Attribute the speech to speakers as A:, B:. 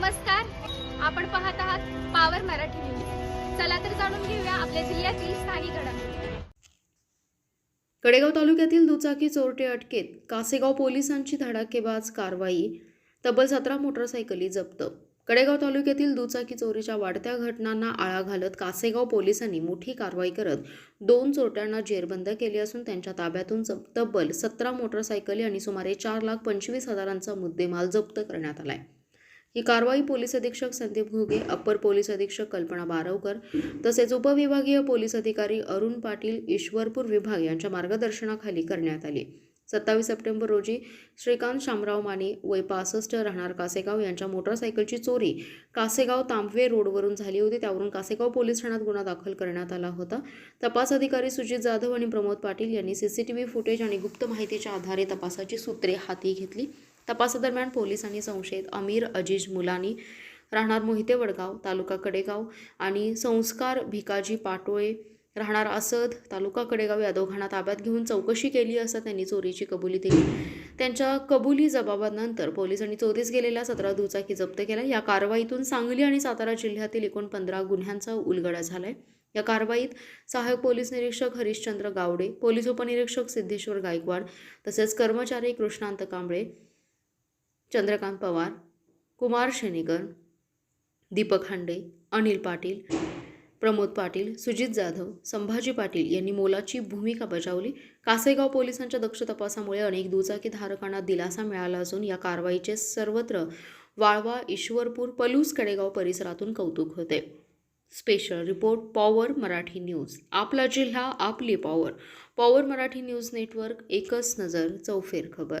A: नमस्कार. आपण पाहत आहात पावर मराठी न्यूज चला तर जाणून घेऊया आपल्या जिल्ह्यातील स्थानिक घडामोडी.
B: कडेगाव तालुक्यातील दुचाकी चोरटे अटकेत कासेगाव पोलिसांची धडाकेबाज कारवाई तब्बल सतरा मोटरसायकली जप्त. कडेगाव तालुक्यातील दुचाकी चोरीच्या वाढत्या घटनांना आळा घालत कासेगाव पोलिसांनी मोठी कारवाई करत दोन चोरट्यांना जेरबंद केले असून त्यांच्या ताब्यातून तब्बल सतरा मोटरसायकली आणि सुमारे चार लाख पंचवीस हजारांचा मुद्देमाल जप्त करण्यात आलाय. ही कारवाई पोलीस अधीक्षक संदीप घुगे अप्पर पोलीस अधीक्षक कल्पना बारवकर तसेच उपविभागीय पोलीस अधिकारी अरुण पाटील ईश्वरपूर विभाग यांच्या मार्गदर्शनाखाली करण्यात आली. सत्तावीस सप्टेंबर रोजी श्रीकांत शामराव माने वय पासष्ट राहणार कासेगाव यांच्या मोटरसायकलची चोरी कासेगाव तांबवे रोडवरून झाली होती. त्यावरून कासेगाव पोलीस ठाण्यात गुन्हा दाखल करण्यात आला होता. तपास अधिकारी सुजित जाधव आणि प्रमोद पाटील यांनी सीसीटीव्ही फुटेज आणि गुप्त माहितीच्या आधारे तपासाची सूत्रे हाती घेतली. तपासादरम्यान पोलिसांनी संशयित अमीर अजीज मुलानी राहणार मोहिते वडगाव तालुका कडेगाव आणि संस्कार भिकाजी पाटोळे राहणार असद तालुका कडेगाव या दोघांना ताब्यात घेऊन चौकशी केली असता त्यांनी चोरीची कबुली दिली. त्यांच्या कबुली जबाबानंतर पोलिसांनी चोरीस गेलेल्या सतरा दुचाकी जप्त केल्या. या कारवाईतून सांगली आणि सातारा जिल्ह्यातील एकूण पंधरा गुन्ह्यांचा उलगडा झालाय. या कारवाईत सहाय्यक पोलीस निरीक्षक हरिश्चंद्र गावडे पोलीस उपनिरीक्षक सिद्धेश्वर गायकवाड तसेच कर्मचारी कृष्णांत कांबळे चंद्रकांत पवार कुमार शेनेकर दीपक हांडे अनिल पाटील प्रमोद पाटील सुजित जाधव संभाजी पाटील यांनी मोलाची भूमिका बजावली. कासेगाव पोलिसांच्या दक्ष तपासामुळे अनेक दुचाकी धारकांना दिलासा मिळाला असून या कारवाईचे सर्वत्र वाळवा ईश्वरपूर पलूस कडेगाव परिसरातून कौतुक होते. Special report power Marathi news. आपला जिल्हा आपली power. Power Marathi news network एकच नजर चौफेर खबर.